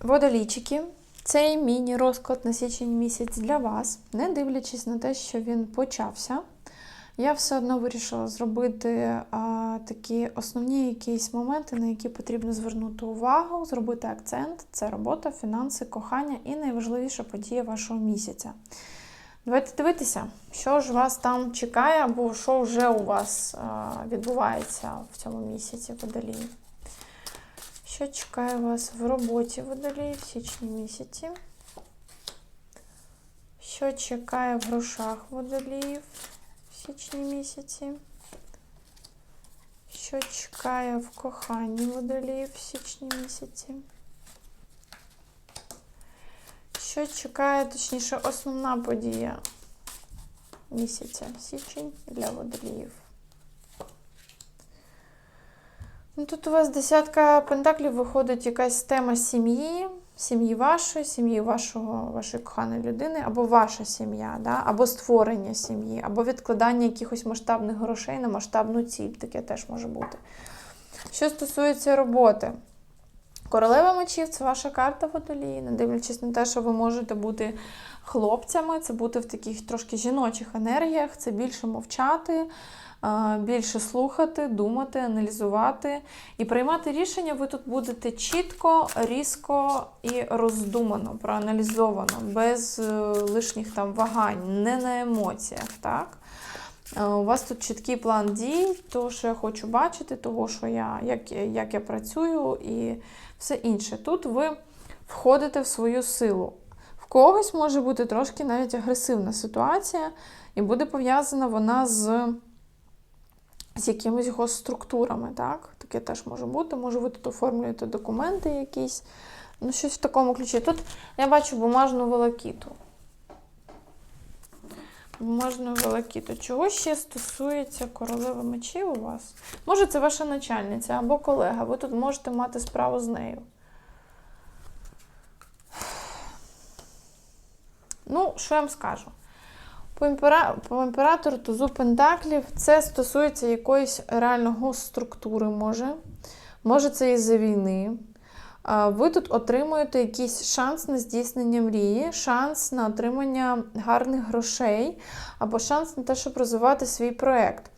Водолійчики, цей міні-розклад на січень місяць для вас, не дивлячись на те, що він почався. Я все одно вирішила зробити а, такі основні якісь моменти, на які потрібно звернути увагу, зробити акцент це робота, фінанси, кохання і найважливіша подія вашого місяця. Давайте дивитися, що ж вас там чекає, або що вже у вас а, відбувається в цьому місяці водолії. Що чекає вас в роботі водолії в січні місяці? Що чекає в грошах водоліїв в січні місяці? Що чекає в коханні водоліїв в січні місяці? Що чекає, точніше, основна подія місяця січень для водоліїв? Ну, тут у вас десятка пентаклів виходить якась тема сім'ї, сім'ї вашої, сім'ї вашого, вашої коханої людини, або ваша сім'я, да? або створення сім'ї, або відкладання якихось масштабних грошей на масштабну ціль. Таке теж може бути. Що стосується роботи, королева мечів це ваша карта водолії, не дивлячись на те, що ви можете бути хлопцями, це бути в таких трошки жіночих енергіях, це більше мовчати більше слухати, думати, аналізувати і приймати рішення ви тут будете чітко, різко і роздумано, проаналізовано, без е, лишніх там вагань, не на емоціях. так? Е, у вас тут чіткий план дій, того, що я хочу бачити, того, що я, як, як я працюю, і все інше. Тут ви входите в свою силу. В когось може бути трошки навіть агресивна ситуація, і буде пов'язана вона з з якимись госструктурами, так? Таке теж може бути. Може, ви тут оформлюєте документи якісь. Ну, щось в такому ключі. Тут я бачу бумажну волокіту. Бумажну волокіту. Чого ще стосується королеви мечів у вас? Може, це ваша начальниця або колега. Ви тут можете мати справу з нею. Ну, що я вам скажу? По, імпера... по імператору тузу Пентаклів це стосується якоїсь реального структури, може. Може, це із-за війни. Ви тут отримуєте якийсь шанс на здійснення мрії, шанс на отримання гарних грошей, або шанс на те, щоб розвивати свій проєкт.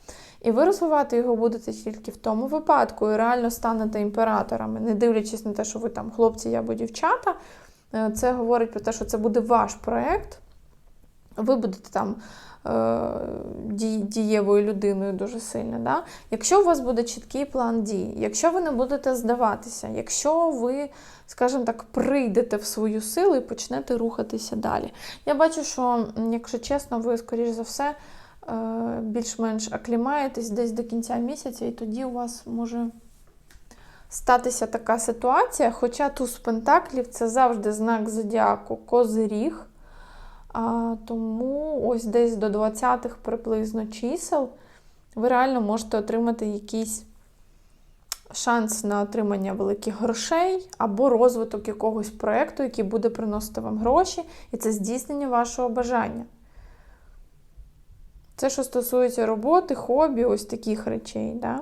І ви розвивати його будете тільки в тому випадку, і реально станете імператорами, не дивлячись на те, що ви там хлопці або дівчата. Е, це говорить про те, що це буде ваш проєкт ви будете там е, дієвою людиною дуже сильно. Да? Якщо у вас буде чіткий план дій, якщо ви не будете здаватися, якщо ви, скажімо так, прийдете в свою силу і почнете рухатися далі. Я бачу, що, якщо чесно, ви, скоріш за все, е, більш-менш аклімаєтесь десь до кінця місяця, і тоді у вас може. Статися така ситуація, хоча туз Пентаклів це завжди знак зодіаку Козиріг, а, Тому ось десь до 20-х приблизно чисел ви реально можете отримати якийсь шанс на отримання великих грошей або розвиток якогось проєкту, який буде приносити вам гроші, і це здійснення вашого бажання. Це, що стосується роботи, хобі, ось таких речей. Да?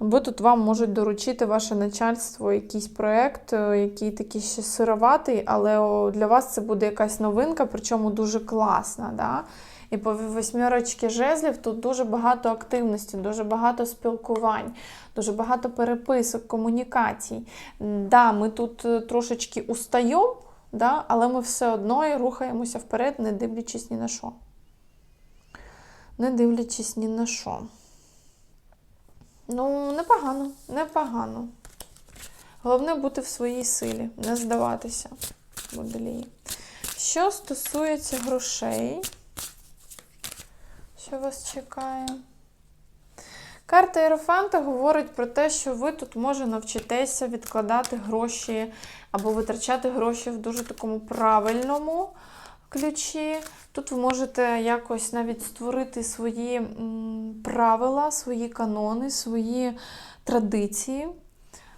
Або тут вам можуть доручити ваше начальство якийсь проєкт, е, який такий ще сироватий, але для вас це буде якась новинка, причому дуже класна. Да? І по восьмірочки жезлів тут дуже багато активності, дуже багато спілкувань, дуже багато переписок, комунікацій. Да, Ми тут е, трошечки устаємо, да, але ми все одно і рухаємося вперед, не дивлячись ні на що. Не дивлячись ні на що. Ну, непогано, непогано. Головне бути в своїй силі, не здаватися водолії. Що стосується грошей, що вас чекає? Карта Єрофанта говорить про те, що ви тут може навчитеся відкладати гроші або витрачати гроші в дуже такому правильному ключі. Тут ви можете якось навіть створити свої правила, свої канони, свої традиції.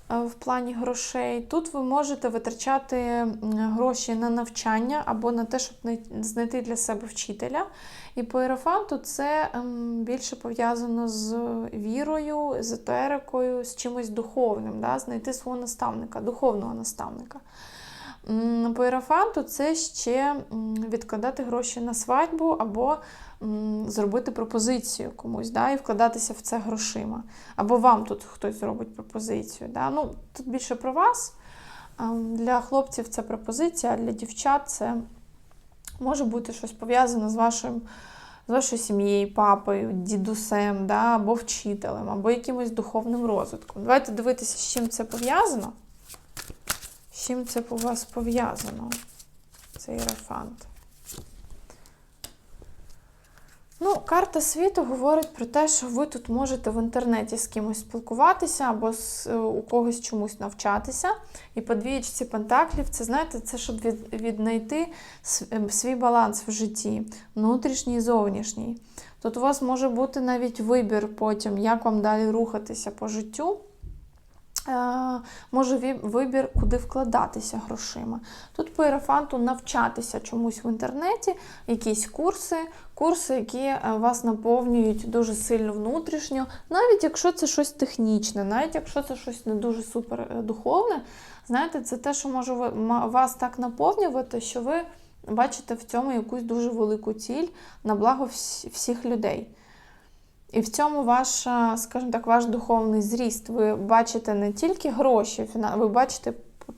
в плані грошей. Тут ви можете витрачати гроші на навчання або на те, щоб знайти для себе вчителя. І по ерофанту це ем, більше пов'язано з вірою, езотерикою, з чимось духовним, да? знайти свого наставника, духовного наставника. По ерофанту це ще відкладати гроші на свадьбу або зробити пропозицію комусь, да, і вкладатися в це грошима. Або вам тут хтось зробить пропозицію. Да. Ну, тут більше про вас. Для хлопців це пропозиція, а для дівчат це може бути щось пов'язане з вашим. З вашою сім'єю, папою, дідусем, да, або вчителем, або якимось духовним розвитком. Давайте дивитися, з чим це пов'язано. Чим це у вас пов'язано? Цей єрофант. Ну, карта світу говорить про те, що ви тут можете в інтернеті з кимось спілкуватися або з, е, у когось чомусь навчатися. І по двієчці пентаклів, це знаєте, це щоб від, віднайти е, свій баланс в житті, внутрішній і зовнішній. Тут у вас може бути навіть вибір потім, як вам далі рухатися по життю. Е, Може вибір, куди вкладатися грошима. Тут по ерофанту навчатися чомусь в інтернеті, якісь курси, курси, які е, вас наповнюють дуже сильно внутрішньо, навіть якщо це щось технічне, навіть якщо це щось не дуже супер е, духовне, знаєте, це те, що може вас так наповнювати, що ви бачите в цьому якусь дуже велику ціль на благо всіх людей. І в цьому ваш, а, скажімо так, ваш духовний зріст. Ви бачите не тільки гроші, ви бачите,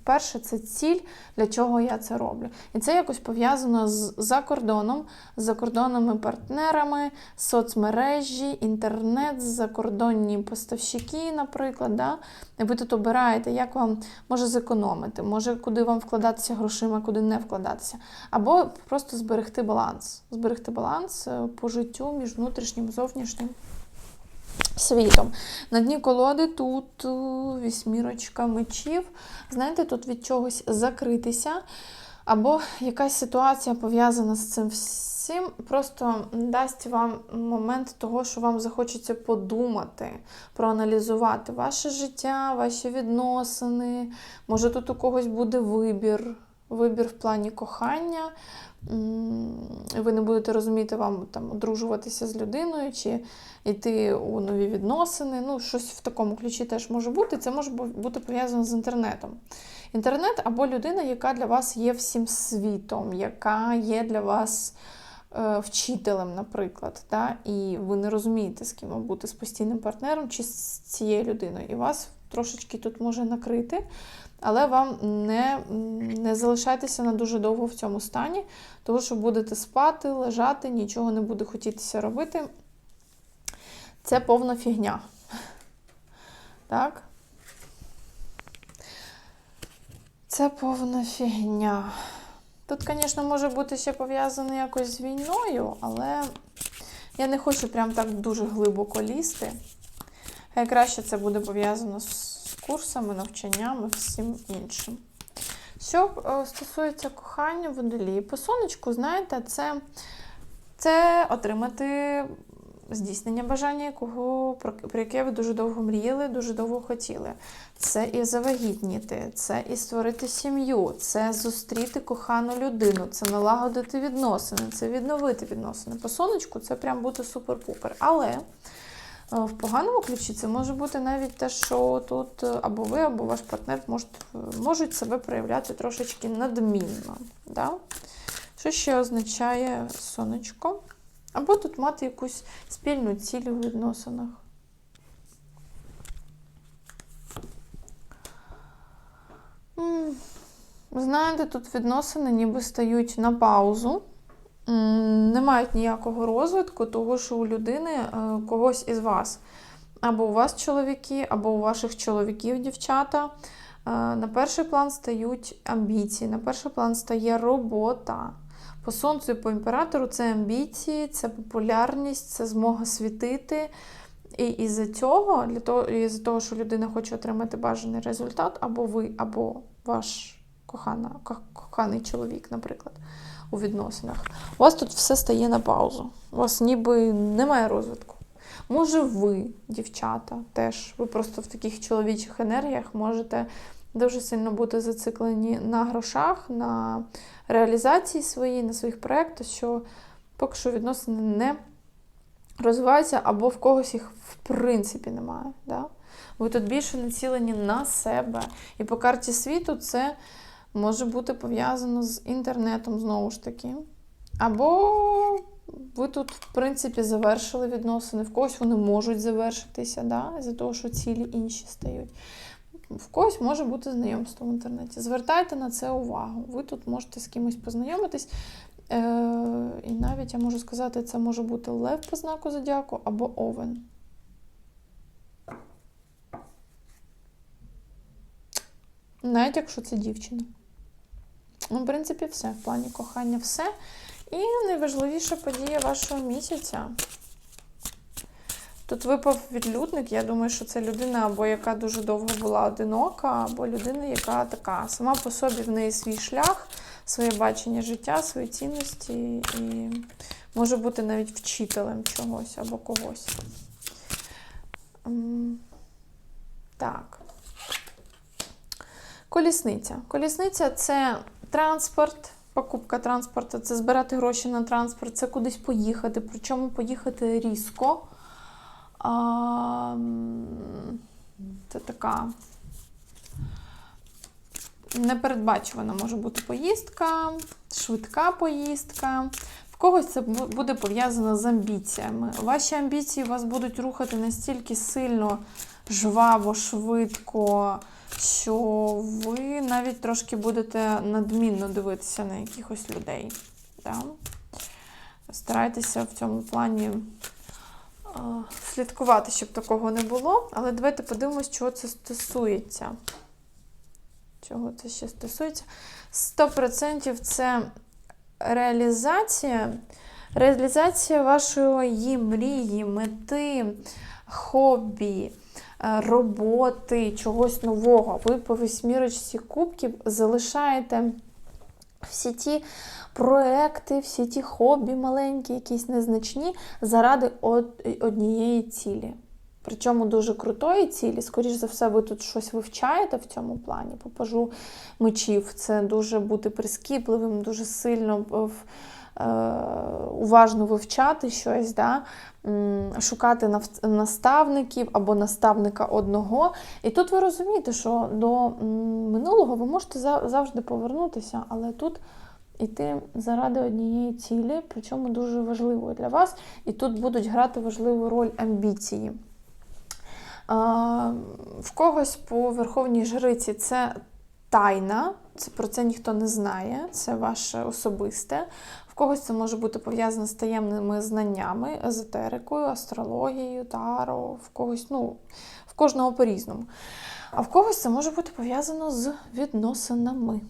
перше, це ціль, для чого я це роблю. І це якось пов'язано з за кордоном, з закордонними партнерами, соцмережі, інтернет, закордонні поставщики, наприклад. Да? Ви тут обираєте, як вам може зекономити, може куди вам вкладатися грошима, куди не вкладатися. Або просто зберегти баланс. Зберегти баланс е, по життю між внутрішнім і зовнішнім світом. На дні колоди тут е, вісьмірочка мечів. Знаєте, тут від чогось закритися. Або якась ситуація пов'язана з цим всім, просто дасть вам момент того, що вам захочеться подумати, проаналізувати ваше життя, ваші відносини. Може, тут у когось буде вибір, вибір в плані кохання. Ви не будете розуміти, вам там одружуватися з людиною чи йти у нові відносини. Ну, щось в такому ключі теж може бути. Це може бути пов'язано з інтернетом. Інтернет або людина, яка для вас є всім світом, яка є для вас е, вчителем, наприклад. Да? І ви не розумієте, з ким вам бути з постійним партнером чи з цією людиною. І вас трошечки тут може накрити, але вам не, не залишайтеся на дуже довго в цьому стані, тому що будете спати, лежати, нічого не буде хотітися робити. Це повна фігня. Так? Це повна фігня. Тут, звісно, може бути ще пов'язано якось з війною, але я не хочу прям так дуже глибоко лізти. Хай краще це буде пов'язано з курсами, навчаннями, всім іншим. Що е, стосується кохання водолії, по сонечку, знаєте, це, це отримати здійснення бажання, якого, про, яке ви дуже довго мріяли, дуже довго хотіли. Це і завагітніти, це і створити сім'ю, це зустріти кохану людину, це налагодити відносини, це відновити відносини. По сонечку це прям бути супер-пупер. Але в поганому ключі це може бути навіть те, що тут е, або ви, або ваш партнер можуть, можуть себе проявляти трошечки надмінно. Да? Що ще означає сонечко? Або тут мати якусь спільну ціль у відносинах. Знаєте, тут відносини ніби стають на паузу, не мають ніякого розвитку, того, що у людини е, когось із вас. Або у вас чоловіки, або у ваших чоловіків дівчата. Е, На перший план стають амбіції, на перший план стає робота. По сонцю і по імператору це амбіції, це популярність, це змога світити. І із-за цього, для того, із-за того, що людина хоче отримати бажаний результат, або ви, або ваш кохана, коханий чоловік, наприклад, у відносинах, у вас тут все стає на паузу. У вас ніби немає розвитку. Може, ви, дівчата, теж ви просто в таких чоловічих енергіях можете дуже сильно бути зациклені на грошах, на реалізації своїй, на своїх проєктах, що поки що відносини не розвиваються, або в когось їх в принципі немає. Да? Ви тут більше націлені на себе. І по карті світу це може бути пов'язано з інтернетом знову ж таки. Або ви тут, в принципі, завершили відносини, в когось вони можуть завершитися, да? з-за того, що цілі інші стають. В когось може бути знайомство в інтернеті. Звертайте на це увагу. Ви тут можете з кимось познайомитись. Е, і навіть я можу сказати, це може бути лев по знаку зодіаку або овен. Навіть якщо це дівчина. Ну, в принципі, все. В плані кохання все. І найважливіша подія вашого місяця. Тут випав відлюдник. Я думаю, що це людина, або яка дуже довго була одинока, або людина, яка така сама по собі в неї свій шлях, своє бачення життя, свої цінності, і може бути навіть вчителем чогось або когось. Так. Колісниця. Колісниця це транспорт, покупка транспорту, це збирати гроші на транспорт, це кудись поїхати, причому поїхати різко. А, це така непередбачувана може бути поїздка, швидка поїздка. В когось це буде пов'язано з амбіціями. Ваші амбіції вас будуть рухати настільки сильно, жваво, швидко, що ви навіть трошки будете надмінно дивитися на якихось людей. Да? Старайтеся в цьому плані а, слідкувати, щоб такого не було. Але давайте подивимось, чого це стосується. Чого це ще стосується? 100% це реалізація. Реалізація вашої мрії, мети, хобі, роботи, чогось нового. Ви по восьмірочці кубків залишаєте всі ті проекти, всі ті хобі маленькі, якісь незначні, заради однієї цілі. Причому дуже крутої цілі, скоріш за все, ви тут щось вивчаєте в цьому плані. Попажу мечів. Це дуже бути прискіпливим, дуже сильно е, уважно вивчати щось, да? шукати наставників або наставника одного. І тут ви розумієте, що до минулого ви можете завжди повернутися, але тут іти заради однієї цілі, причому дуже важливої для вас. І тут будуть грати важливу роль амбіції. В когось по верховній жриці це тайна, це про це ніхто не знає, це ваше особисте. В когось це може бути пов'язано з таємними знаннями, езотерикою, астрологією, таро, в когось, ну, в кожного по-різному. А в когось це може бути пов'язано з відносинами.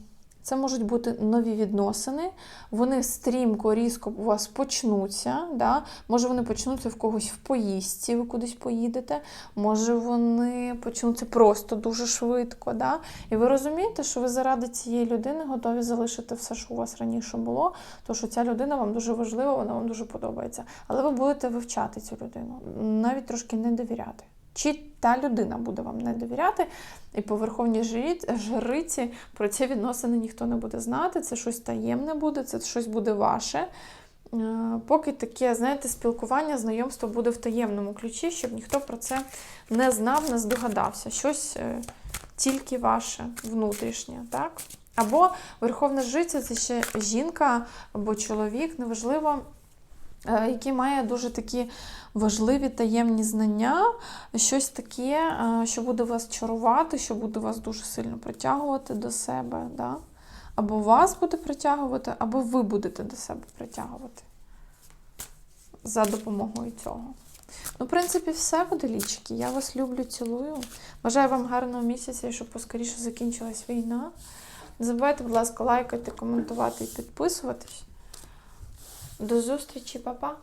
Це можуть бути нові відносини, вони стрімко, різко у вас почнуться. Да? Може, вони почнуться в когось в поїздці, ви кудись поїдете, може, вони почнуться просто дуже швидко. Да? І ви розумієте, що ви заради цієї людини готові залишити все, що у вас раніше було, тому що ця людина вам дуже важлива, вона вам дуже подобається. Але ви будете вивчати цю людину, навіть трошки не довіряти. Чи та людина буде вам не довіряти, і по верховній жриці про ці відносини ніхто не буде знати, це щось таємне буде, це щось буде ваше. Е, Поки таке, знаєте, спілкування, знайомство буде в таємному ключі, щоб ніхто про це не знав, не здогадався. Щось е, тільки ваше внутрішнє, так? Або верховна жриця це ще жінка або чоловік, неважливо, який має дуже такі важливі таємні знання, щось таке, е, що буде вас чарувати, що буде вас дуже сильно притягувати до себе. Да? Або вас буде притягувати, або ви будете до себе притягувати за допомогою цього. Ну, в принципі, все, водолічки. Я вас люблю, цілую. Бажаю вам гарного місяця і щоб поскоріше закінчилась війна. Не забувайте, будь ласка, лайкати, коментувати і підписуватись. До зустрічі, па-па!